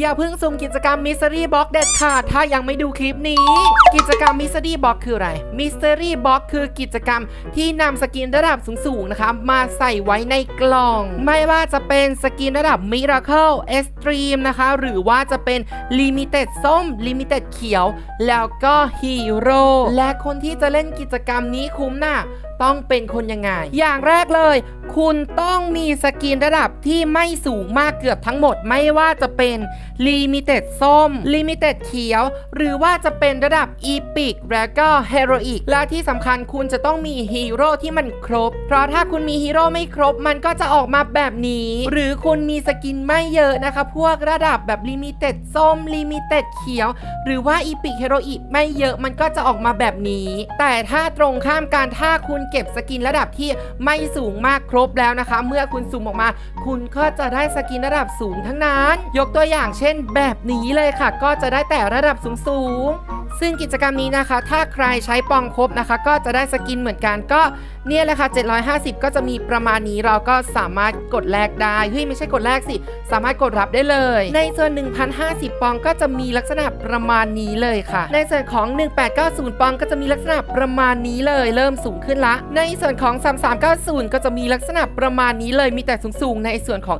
อย่าเพิ่งซุ่มกิจกรรม Mystery Box เด็ดขาดถ้ายังไม่ดูคลิปนี้ กิจกรรม Mystery Box คืออะไร Mystery Box คือกิจกรรมที่นำสกินระดับสูงๆนะคะมาใส่ไว้ในกล่อง ไม่ว่าจะเป็นสกินระดับ Miracle Extreme นะคะ หรือว่าจะเป็น Limited ส้ม Limited เขียว แล้วก็ Hero และคนที่จะเล่นกิจกรรมนี้คุ้มน่ะ ต้องเป็นคนยังไง อย่างแรกเลย คุณต้องมีสกินระดับที่ไม่สูงมากเกือบทั้งหมดไม่ว่าจะเป็น Limited ส้ม Limited เขียว หรือว่าจะเป็นระดับ Epic แล้วก็ Heroic และที่สำคัญคุณจะต้องมีฮีโร่ที่มันครบ เพราะถ้าคุณมีฮีโร่ไม่ครบมันก็จะออกมาแบบนี้ หรือคุณมีสกินไม่เยอะนะคะ พวกระดับแบบ Limited ส้ม Limited เขียว หรือว่า Epic Heroic ไม่เยอะมันก็จะออกมาแบบนี้ แต่ถ้าตรงข้ามกันถ้าคุณเก็บสกินระดับที่ไม่สูงมากครบแล้วนะคะ เมื่อคุณสุ่มออกมา คุณก็จะได้สกินระดับสูงทั้งนั้น ยกตัวอย่างเช่น แบบนี้เลยค่ะ ก็จะได้แต่ระดับสูงสูงๆซึ่งกิจกรรมนี้นะคะ ถ้าใครใช้ปองครบนะคะ ก็จะได้สกินเหมือนกันก็เนี่ยแหละค่ะ 750 ก็จะมีประมาณนี้เราก็สามารถกดแลกได้เฮ้ยไม่ใช่กดแลกสิ สามารถกดรับได้เลย ในส่วน 1,050 ปองก็จะมีลักษณะประมาณนี้เลยค่ะ ในส่วนของ 1890 ปองก็จะมีลักษณะประมาณนี้เลย เริ่มสูงขึ้นละในส่วนของ 3390 ก็จะมีลักษณะประมาณนี้เลยมีแต่สูงๆ ในส่วนของ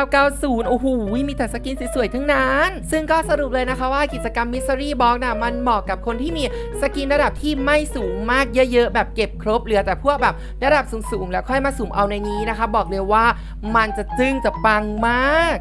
5990 โอ้โห มีแต่สกินสวยๆ ทั้งนั้น ซึ่งก็สรุปเลยนะคะว่ากิจกรรม Mystery Box น่ะมันเหมาะกับคนที่มีสกินระดับที่ไม่สูงมากเยอะๆ แบบเก็บครบเหลือแต่พวกแบบระดับสูงๆ แล้วค่อยมาสุ่มเอาในนี้นะคะ บอกเลยว่ามันจะจึ้งจะปังมาก